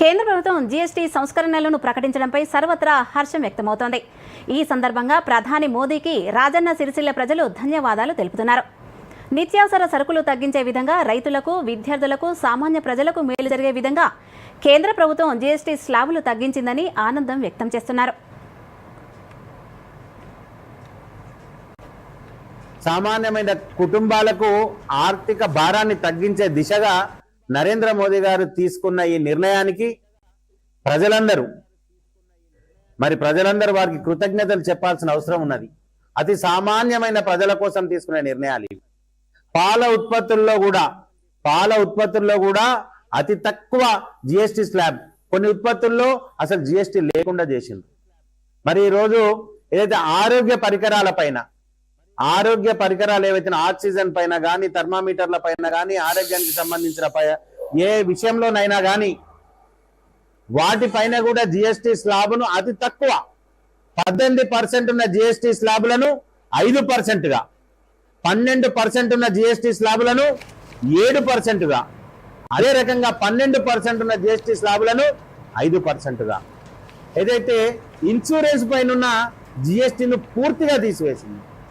కేంద్ర ప్రభుత్వం జీఎస్టీ సంస్కరణలను ప్రకటించడంపై సర్వత్రా హర్షం వ్యక్తమవుతోంది. ఈ సందర్భంగా ప్రధాని మోదీకి రాజన్న సిరిసిల్ల ప్రజలు ధన్యవాదాలు తెలుపుతున్నారు. నిత్యావసర సరుకులు తగ్గించే విధంగా రైతులకు విద్యార్థులకు సామాన్య ప్రజలకు మేలు జరిగే విధంగా కేంద్ర ప్రభుత్వం జీఎస్టీ స్లాబులు తగ్గించిందని ఆనందం వ్యక్తం చేస్తున్నారు. సామాన్యమైన కుటుంబాలకు ఆర్థిక భారాన్ని తగ్గించే దిశగా నరేంద్ర మోదీ గారు తీసుకున్న ఈ నిర్ణయానికి ప్రజలందరూ మరి ప్రజలందరూ వారికి కృతజ్ఞతలు చెప్పాల్సిన అవసరం ఉన్నది. అతి సామాన్యమైన ప్రజల కోసం తీసుకునే నిర్ణయాలు ఇవి. పాల ఉత్పత్తుల్లో కూడా పాల ఉత్పత్తుల్లో కూడా అతి తక్కువ జిఎస్టి స్లాబ్ కొన్ని ఉత్పత్తుల్లో అసలు జిఎస్టి లేకుండా చేసింది మరి ఈరోజు ఏదైతే ఆరోగ్య పరికరాల పైన ఆరోగ్య పరికరాలు ఏవైతే ఆక్సిజన్ పైన కానీ థర్మామీటర్ల పైన కానీ ఆరోగ్యానికి సంబంధించిన పై ఏ విషయంలోనైనా కానీ వాటిపైన కూడా జిఎస్టి స్లాబ్ను అతి తక్కువ పద్దెనిమిది పర్సెంట్ ఉన్న జిఎస్టి స్లాబులను ఐదు పర్సెంట్గా పన్నెండు పర్సెంట్ ఉన్న జిఎస్టి స్లాబులను ఏడు పర్సెంట్గా అదే రకంగా పన్నెండు పర్సెంట్ ఉన్న జిఎస్టి స్లాబులను ఐదు పర్సెంట్గా ఏదైతే ఇన్సూరెన్స్ పైన ఉన్న జిఎస్టీను పూర్తిగా తీసివేసింది